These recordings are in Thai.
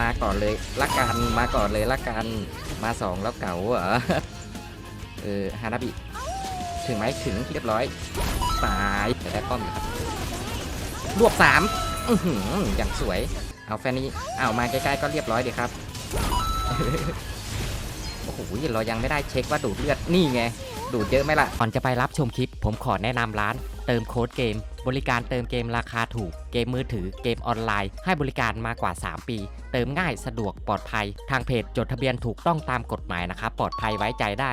มาก่อนเลยละกันมาก่อนเลยละกัน มาสองแล้วเก๋าเหรอเออฮานาบิถึงไหมถึงเรียบร้อยตายแต่ได้ป้อมอยู่ครับรวบสามออหืออย่างสวย เอาแฟนนี้เอามาใกล้ๆก็เรียบร้อยดีครับโอ้โหเรายังไม่ได้เช็คว่าดูดเลือดนี่ไงดูดเยอะไหมล่ะก่อนจะไปรับชมคลิป ผมขอแนะนำร้าน เติมโค้ดเกม บริการเติมเกมราคาถูก เกมมือถือ เกมออนไลน์ ให้บริการมากว่า 3 ปี เติมง่ายสะดวกปลอดภัย ทางเพจจดทะเบียนถูกต้องตามกฎหมายนะครับ ปลอดภัยไว้ใจได้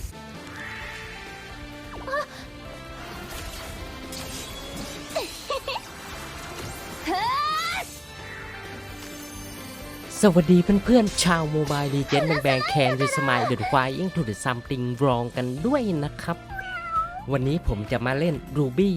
สวัสดีเพื่อนๆ ชาวโมบายลีเจนแบงแคนยูสมายเดือะควายอิงทูเดอะซัมติงรองกันด้วยนะครับ วันนี้ผมจะมาเล่นรูบี้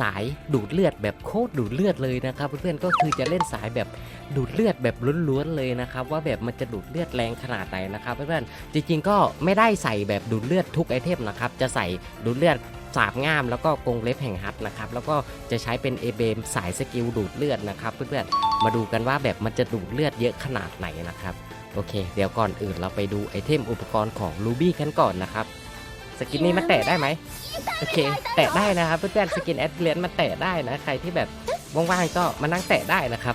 สายดูดเลือดแบบโคตรดูดเลือดเลยนะครับเพื่อนๆก็คือจะเล่นสายแบบดูดเลือดแบบล้วนๆเลยนะครับ ว่าแบบมันจะดูดเลือดแรงขนาดไหนนะครับเพื่อนๆจริงๆก็ไม่ได้ใส่แบบดูดเลือดทุกไอเทมนะครับจะใส่ดูดเลือด สาบง่ามแล้วก็กรงเล็บแห่งฮัทนะครับแล้วก็จะใช้เป็นเอเบมสายสกิลดูดเลือดนะครับเพื่อนๆมาดูกันว่าแบบมันจะดูดเลือดเยอะขนาดไหนนะครับโอเค เดี๋ยวก่อนอื่นเราไปดูไอเทมอุปกรณ์ของลูบี้กันก่อนนะครับสกินนี้มันแตะได้ไหมโอเค แตะได้นะครับเพื่อนๆสกินแอดเลนมาแตะได้นะใครที่แบบว่างๆก็มานั่งแตะได้นะครับ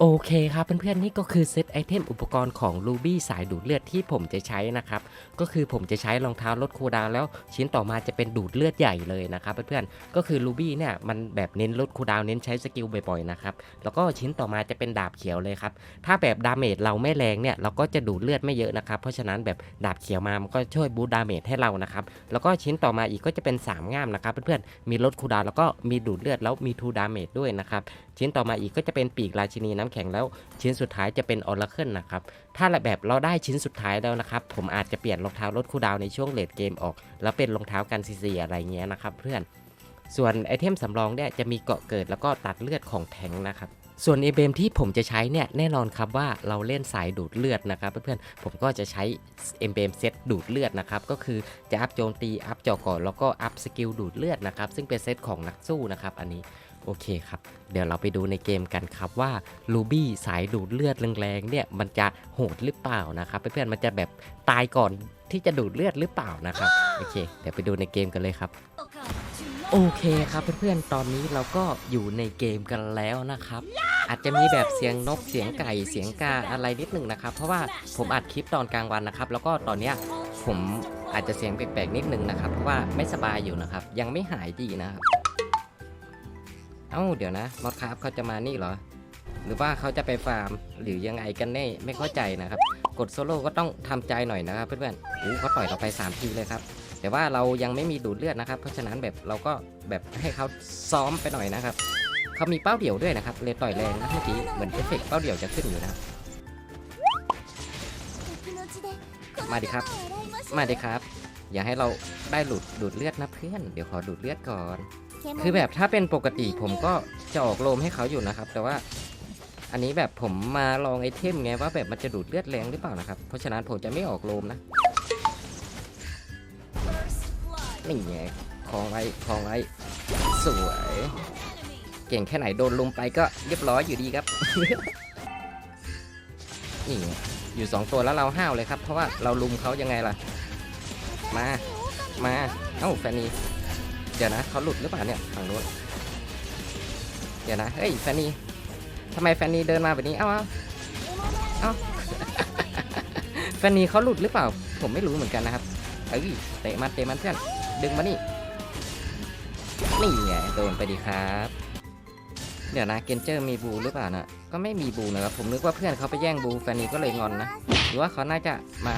โอเคครับเพื่อนๆนี่ก็คือเซตไอเทมอุปกรณ์ของ Ruby สายดูดเลือดที่ผมจะใช้นะครับ ก็คือผมจะใช้รองเท้าลดคูดาวแล้วชิ้นต่อมาจะเป็นดูดเลือดใหญ่เลยนะครับเพื่อนๆก็คือ Ruby เนี่ยมันแบบเน้นลดคูดาวเน้นใช้สกิลบ่อยๆนะครับแล้วก็ชิ้นต่อมาจะเป็นดาบเขียวเลยครับถ้าแบบดาเมจเราไม่แรงเนี่ยเราก็จะดูดเลือดไม่เยอะนะครับเพราะฉะนั้นแบบดาบเขียวมามันก็ช่วยบูดาเมจให้เรานะครับแล้วก็ชิ้นต่อมาอีกก็จะเป็นสามง่ามนะครับเพื่อนๆมีลดคูดาวแล้วก็มีดูดเลือดแล้วมีทูดาเมจด้วยนะครับชิ้นต่อมาอีกก็จะเป็นปีกราชินีน้ำแข็งแล้ว ชิ้นสุดท้ายจะเป็นออร์เคิลนะครับ ถ้าแบบเราได้ชิ้นสุดท้ายแล้วนะครับ ผมอาจจะเปลี่ยนรองเท้าลดคูลดาวในช่วงเลดเกมออก แล้วเป็นรองเท้ากันซีซีอะไรเงี้ยนะครับ เพื่อน ส่วนไอเทมสำรองเนี่ยจะมีเกาะเกิดแล้วก็ตัดเลือดของแทงนะครับส่วนเอเบมที่ผมจะใช้เนี่ยแน่นอนครับว่าเราเล่นสายดูดเลือดนะครับเพื่อนๆผมก็จะใช้เอเบมเซตดูดเลือดนะครับก็คือจะอัพโจมตีอัพเจอก่อนแล้วก็อัพสกิลดูดเลือดนะครับซึ่งเป็นเซตของนักสู้นะครับอันนี้ โอเคครับ เดี๋ยวเราไปดูในเกมกันครับว่าลูบี้สายดูดเลือดแรงๆเนี่ยมันจะโหดหรือเปล่านะครับเพื่อนๆมันจะแบบตายก่อนที่จะดูดเลือดหรือเปล่านะครับโอเค เดี๋ยวไปดูในเกมกันเลยครับโอเคครับเพื่อนๆ ตอนนี้เราก็อยู่ในเกมกันแล้วนะครับ อาจจะมีแบบเสียงนกเสียงไก่เสียงกาอะไรนิดหนึ่งนะครับ เพราะว่าผมอัดคลิปตอนกลางวันนะครับ แล้วก็ตอนเนี้ยผมอาจจะเสียงแปลกๆนิดหนึ่งนะครับเพราะว่าไม่สบายอยู่นะครับ ยังไม่หายดีนะครับ เอ้าเดี๋ยวนะมอดคราฟเขาจะมานี่เหรอ หรือว่าเขาจะไปฟาร์มหรือยังไงกันแน่ไม่เข้าใจนะครับ กดโซโล่ก็ต้องทำใจหน่อยนะครับเพื่อนๆอู้เขาต่อยเราไป3ทีเลยครับแต่ว่าเรายังไม่มีดูดเลือดนะครับ เพราะฉะนั้นแบบเราก็แบบให้เขาซ้อมไปหน่อยนะครับเขามีเป้าเดี่ยวด้วยนะครับเลยต่อยแรงนะเมื่อกี้เหมือนเอฟเฟกต์เป้าเดี่ยวจะขึ้นอยู่นะมาดิครับ มาดิครับ อย่าให้เราได้หลุดดูดเลือดนะเพื่อน เดี๋ยวขอดูดเลือดก่อน คือแบบถ้าเป็นปกติผมก็จะออกโลมให้เขาอยู่นะครับ แต่ว่าอันนี้แบบผมมาลองไอเทมไงว่าแบบมันจะดูดเลือดแรงหรือเปล่านะครับ เพราะฉะนั้นผมจะไม่ออกโลมนะนี่ไงคลองไว้คลองไว้สวย เก่งแค่ไหนโดนลุมไปก็เรียบร้อยอยู่ดีครับ นี่อยู่สองตัวแล้วเราห้าวเลยครับ เพราะว่าเราลุมเขายังไงล่ะ มา มา เอ้าแฟนนี เดี๋ยวนะเขาหลุดหรือเปล่าเนี่ยฝั่งนู้นเดี๋ยวนะเฮ้ยแฟนนี่ทำไมแฟนนี่เดินมาแบบนี้เอ้าเอ้าแฟนนี่เขาหลุดหรือเปล่า ผมไม่รู้เหมือนกันนะครับเอ้ยเตะมันเตะมันเพื่อนดึงมานี่นี่ไงโดนไปดีครับ เดี๋ยวนะเกนเจอร์มีบูหรือเปล่านะก็ไม่มีบูนะครับผมนึกว่าเพื่อนเขาไปแย่งบูแฟนนี่ก็เลยงอนนะหรือว่าเขาน่าจะมา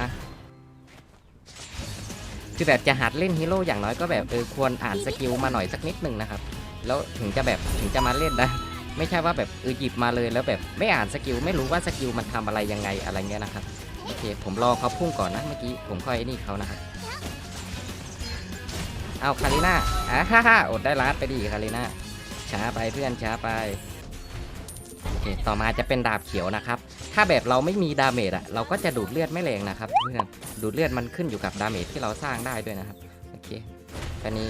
คือแบบจะหัดเล่นฮีโร่อย่างน้อยก็แบบเออควรอ่านสกิลมาหน่อยสักนิดหนึ่งนะครับ แล้วถึงจะแบบถึงจะมาเล่นนะ ไม่ใช่ว่าแบบเออหยิบมาเลยแล้วแบบไม่อ่านสกิลไม่รู้ว่าสกิลมันทำอะไรยังไงอะไรเงี้ยนะครับโอเคผมรอเขาพุ่งก่อนนะเมื่อกี้ผมค่อยนี่เขานะครับเอาคาริน่าอ่าฮ่าฮ่าอดได้ลัดไปดีคาริน่าช้าไปเพื่อนช้าไป ต่อมาจะเป็นดาบเขียวนะครับ ถ้าแบบเราไม่มีดาเมจอะเราก็จะดูดเลือดไม่แรงนะครับเพื่อนดูดเลือดมันขึ้นอยู่กับดาเมจที่เราสร้างได้ด้วยนะครับโอเคแฟนี้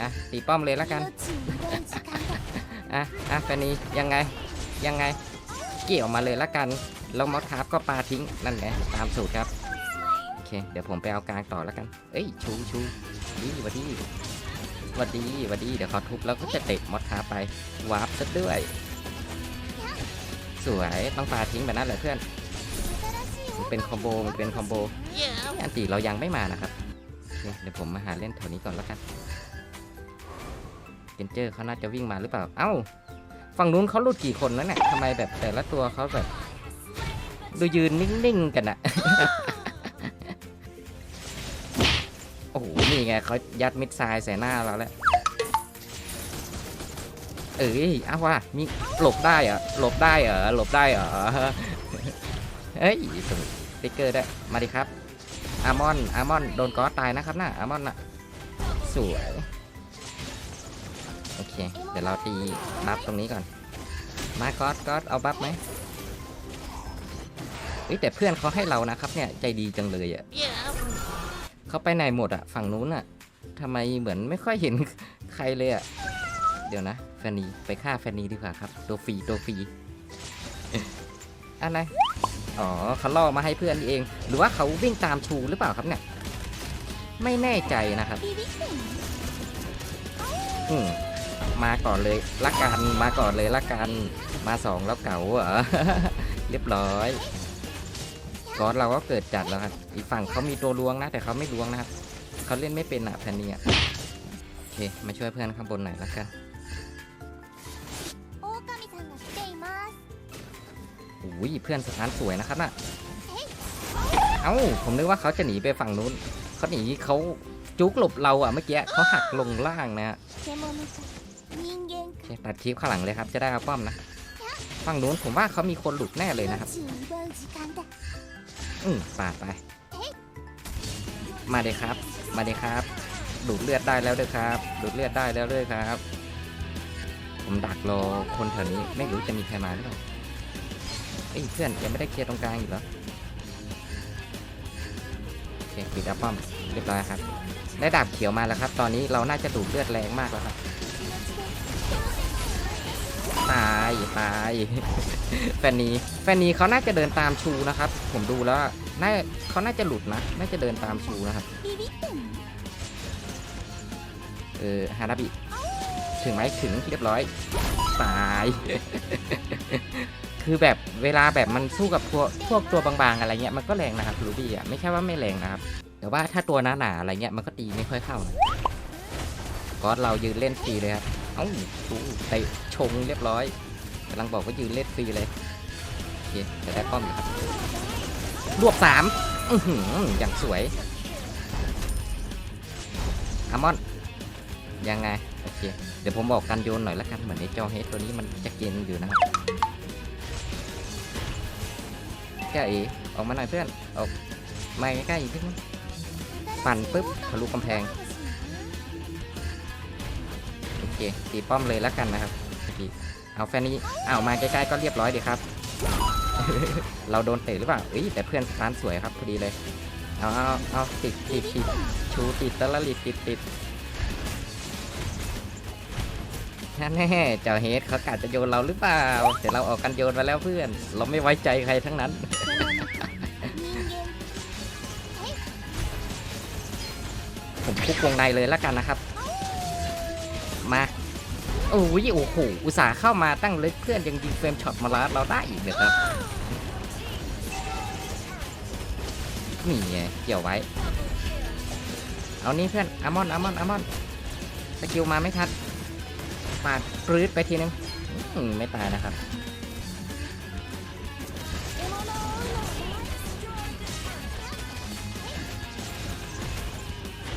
อะตีป้อมเลยละกันอะอะแฟนี้ยังไงยังไง เกี่ยวมาเลยละกันแล้วมอสคาร์ฟก็ปาทิ้งนั่นแหละตามสูตรครับโอเคเดี๋ยวผมไปเอากลางต่อแล้วกัน เอ้ยชูชูดีวัดดีวัดดีวัดดีเดี๋ยวเขาทุบแล้วก็จะเตะมอสคาร์ไปวาร์ปซะด้วย สวยต้องปาทิ้งแบบนั้นเลยเพื่อนมันเป็นคอมโบมันเป็นคอมโบอันตีเรายังไม่มานะครับเเดี๋ยวผมมาหาเล่นแถวนี้ก่อนแล้วกันเกนเจอร์เขาน่าจะวิ่งมาหรือเปล่า เอ้า ฝั่งนู้นเขาลุดกี่คนแล้วเนี่ยทำไมแบบแต่ละตัวเขาแบบ ดูยืนนิ่งๆกันอะโอ้โห นี่ไงเขายัดมิดไซล์ใส่หน้าเราแล้ว เอ้ยเอาว่ะมีหลบได้เหรอหลบได้เหรอหลบได้เหรอเฮ้ยสมสติ๊กเกอร์ได้มาดิครับอาร์มอนอาร์มอนโดนกอสตายนะครับน่ะอาร์มอนน่ะสวยโอเค เดี๋ยวเราตีบัฟตรงนี้ก่อน มากอสกอสเอาบัฟไหมเฮ้ยแต่เพื่อนเขาให้เรานะครับเนี่ยใจดีจังเลยอะ่ะเขาไปไหนหมดอะ่ะฝั่งนู้นอะ่ะทำไมเหมือนไม่ค่อยเห็นใครเลยอะ่ะ เดี๋ยวนะ แฟนนีไปฆ่าแฟนนีดีกว่าครับ ตัวฟรีตัวฟรีอะไรอ๋อเขาล่อมาให้เพื่อนเอง หรือว่าเขาวิ่งตามชูหรือเปล่าครับเนี่ย ไม่แน่ใจนะครับ อืมมาก่อนเลยละกันมาก่อนเลยละกัน มาสองแล้วเก่าเหรอเรียบร้อยก้อนเราก็เกิดจัดแล้วครับอีกฝั่งเขามีตัวลวงนะ แต่เขาไม่ลวงนะครับเขาเล่นไม่เป็นอะแพนนี่อะโอเคมาช่วยเพื่อนข้างบนหน่อยละกัน อุ้ยเพื่อนสถานสวยนะครับน่ะเอ้าผมนึกว่าเขาจะหนีไปฝั่งนู้นเขาหนีเขาจุกหลบเราอะเมื่อกี้เขาหักลงล่างนะฮะตัดคลิปข้างหลังเลยครับ จะได้เอาป้อมนะฝั่งนู้นผมว่าเขามีคนหลุดแน่เลยนะครับ อืมปาดไป มาเลยครับ มาเลยครับหลุดเลือดได้แล้วด้วยครับหลุดเลือดได้แล้วด้วยครับ ผมดักรอคนแถวนี้ไม่รู้จะมีใครมาหรือเปล่า อ้เพื่อนยังไม่ได้เคลียร์ตรงกลางอยู่เหรอโอเคปิดดับป้อมเรียบร้อยครับได้ดาบเขียวมาแล้วครับ ตอนนี้เราน่าจะดูดเลือดแรงมากแล้วครับตายตายแฟนนี้แฟนนี้เขาน่าจะเดินตามชูนะครับ ผมดูแล้วน่าเขาน่าจะหลุดนะ น่าจะเดินตามชูนะครับเออฮานาบิถึงไหมถึงเรียบร้อยตาย คือแบบเวลาแบบมันสู้กับพวกพวกตัวบางๆอะไรเงี้ยมันก็แรงนะครับรูบี้อะไม่ใช่ว่าไม่แรงนะครับแต่ว่าถ้าตัวหนาๆอะไรเงี้ยมันก็ตีไม่ค่อยเข้านะก็เรายืนเล่นฟรีเลยครับเอ้าดูเตะชงเรียบร้อยกำลังบอกว่ายืนเล่นฟรีเลยโอเคจะได้ป้อมอยู่ครับรวบสามอือหืออย่างสวยอามอนยังไงโอเคเดี๋ยวผมบอกกันโยนหน่อยละกันเหมือนในจอเฮดตัวนี้มันจะเกณฑ์อยู่นะครับ แกเอออกมาหน่อยเพื่อนออกมาใกล้ๆอีกนิดนึงปั่นปุ๊บทะลุกำแพงโอเคตีป้อมเลยและกันนะครับเอาแฟนนี้เอามาใกล้ๆก็เรียบร้อยดีครับ เราโดนเตะหรือเปล่าเอ้ยแต่เพื่อนสตาร์ทสวยครับพอดีเลยเอาเอาเอาติดติดติดชูติดตะละลิดติดติด แน่เจ้าเฮดเขากาจะโยนเราหรือเปล่า แต่เราออกกันโยนมาแล้วเพื่อน เราไม่ไว้ใจใครทั้งนั้น ผมคุกวงในเลยแล้วกันนะครับ มาโอ้ยโอ้โหอุตส่าห์เข้ามาตั้งลึกเพื่อนยังยิงเฟรมช็อตมาล้าเราได้อีกเลยครับนี่เกี่ยวไว้ เอานี้เพื่อนอามอนอามอนอามอนสกิลมาไม่ทันาดปรื้ดไปทีนึงไม่ตายนะครับ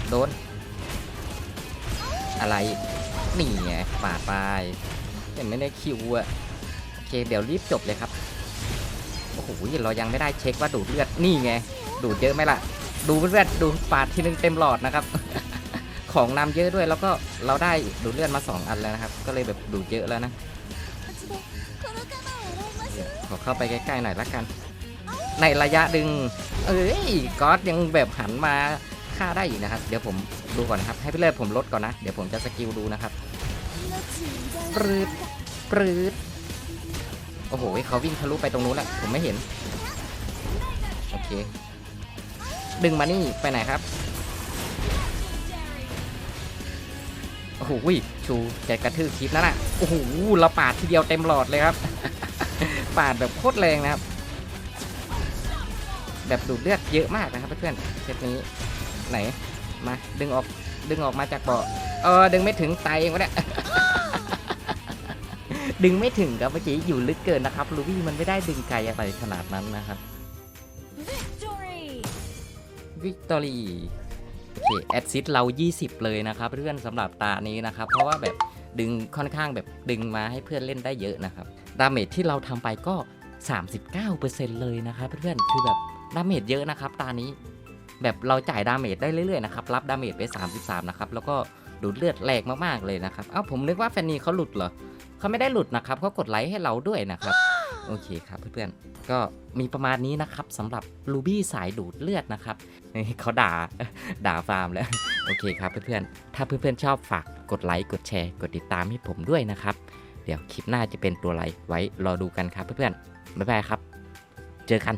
โดน อะไร นี่ไงปาดไปใจแต่ไม่ได้คิวอะโอเค เดี๋ยวรีบจบเลยครับ โอ้โหเรายังไม่ได้เช็คว่าดูดเลือด นี่ไง ดูดเยอะไหมล่ะ ดูเลือดดูปาดทีนึงเต็มหลอดนะครับ ของนำเยอะด้วยแล้วก็เราได้ดูเลือดมา 2 อันแล้วนะครับ ก็เลยแบบดูเยอะแล้วนะขอเข้าไปใกล้ๆหน่อยละกัน ในระยะดึง เอ้ยก็อยังแบบหันมาฆ่าได้อีกนะครับ เดี๋ยวผมดูก่อนนะครับ ให้พี่เลิศผมลดก่อนนะ เดี๋ยวผมจะสกิลดูนะครับปรืดปรืดโอ้โหเขาวิ่งทะลุไปตรงนู้นแหละผมไม่เห็น โอเค ดึงมานี่ไปไหนครับ หชูจะกระทืบคลิปนั่นน่ะโอ้โหเราปาดทีเดียวเต็มหลอดเลยครับ ปาดแบบโคตรแรงนะครับ แบบดูดเลือดเยอะมากนะครับเพื่อนๆเซตนี้ไหนมาดึงออกดึงออกมาจากเบาะเออดึงไม่ถึงตายเองวะเนี่ยดึงไม่ถึงครับเมื่อกี้อยู่ลึกเกินนะครับลูบี้มันไม่ได้ดึงไกลอะไรขนาดนั้นนะครับวิกตอรี่ เคแอดซิดเรา 20 เลยนะครับ เพื่อนสำหรับตานี้นะครับ เพราะว่าแบบดึงค่อนข้างแบบดึงมาให้เพื่อนเล่นได้เยอะนะครับ ดาเมจที่เราทำไปก็ 39%เลยนะครับเพื่อนคือแบบดาเมจเยอะนะครับ ตานี้แบบเราจ่ายดาเมจได้เรื่อยๆนะครับ รับดาเมจไป 33 นะครับ แล้วก็ดูดเลือดแรงมากๆเลยนะครับ เอ้าผมนึกว่าแฟนนีเขาหลุดเหรอเขาไม่ได้หลุดนะครับเขากดไลค์ให้เราด้วยนะครับ โอเคครับเพื่อนๆ ก็มีประมาณนี้นะครับสำหรับลูบี้สายดูดเลือดนะครับนี่เขาด่าด่าฟาร์มแล้ว โอเคครับเพื่อนๆ ถ้าเพื่อนๆชอบฝากกดไลค์กดแชร์ กดติดตามให้ผมด้วยนะครับ เดี๋ยวคลิปหน้าจะเป็นตัวอะไรไว้รอดูกันครับเพื่อนๆ บ๊ายบายครับ เจอกัน